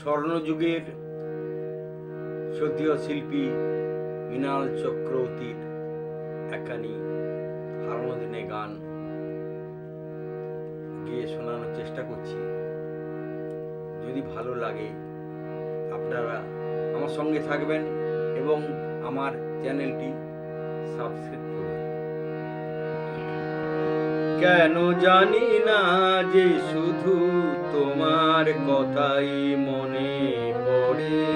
স্বর্ণযুগের সতীয় শিল্পী মৃণাল চক্রবর্তীর একখানি হারানো দিনে গান গিয়ে শোনানোর চেষ্টা করছি। যদি ভালো লাগে, আপনারা আমার সঙ্গে থাকবেন এবং আমার চ্যানেলটি সাবস্ক্রাইব কেন জানি না যে শুধু তোমার কথাই মনে পড়ে।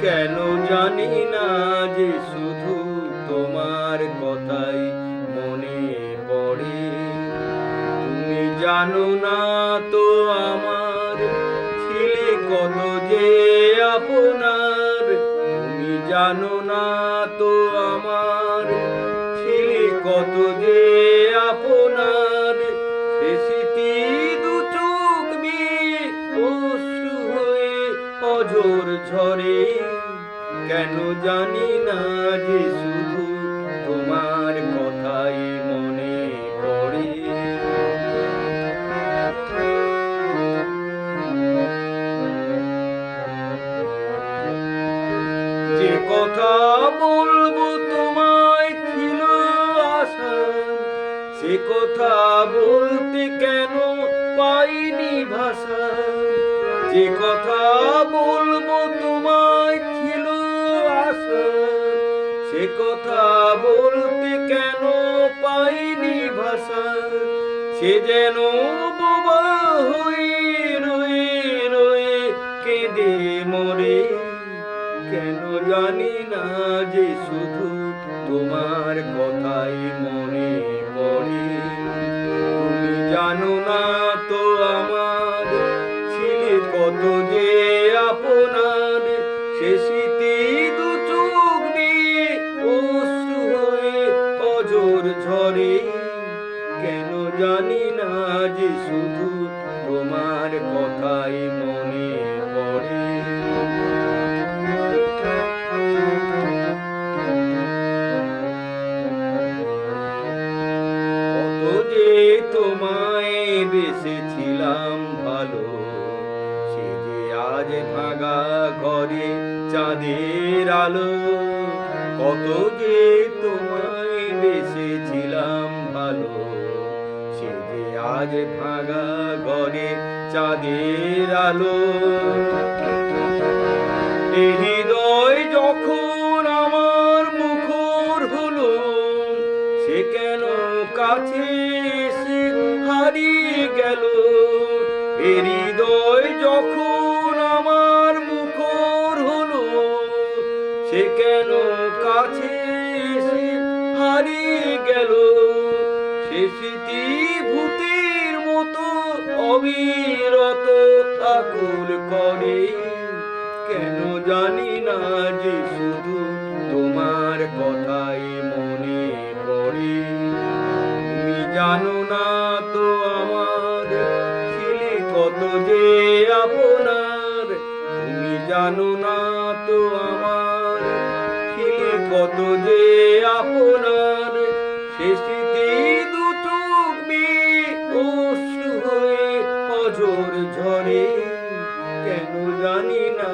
কেন জানি না যে শুধু তোমার কথাই মনে পড়ে। তুমি জানো না তো আমার ছিলে কত যে আপনার। তুমি জানো না তো আমার ছিলে কত যে অজর ঝরে, কেন জানি না যে শুধু তোমার কথাই মনে পড়ে। যে কথা বলব তোমায় ছিল আশা, সে কথা বলতে যে কথা বলব তোমায় ছিল আশা সে কথা বলতে কেন পাইনি ভাষা? সে যেন বোবা হয়ে রয়ে রয়ে কেঁদে মরে। কেন জানি না যে শুধু তোমার কথাই কত যে আপনার সে স্মৃতি দু চোখ দিয়ে অশ্রু হয়ে অজর ঝরে। কেন জানি না যে শুধু তোমার কথাই মনে পড়ে। কত যে তোমায় বেসেছিলাম ভালো আজ ভাঙা ঘরে চাঁদের আলো, কত যে তোমায় বেসেছিলাম ভালো, সে যে আজ ভাঙা ঘরে চাঁদের আলো। হৃদয় যখন আমার মুখর হলো, সে কেন কাছে হারিয়ে গেল? হৃদয় যখন সে কেন কাছে হারিয়ে গেল? সে স্মৃতি ভূতের মতো অবিরত আকুল করে। কেন জানি না যে শুধু তোমার কথাই মনে পড়ে। তুমি জানো না তো আমার ছিলে কত যে আপনার। তুমি জানো না তো আমার কত যে আপনার সে স্মৃতি দু চোখ হয়ে অঝর ঝরে। কেন জানি না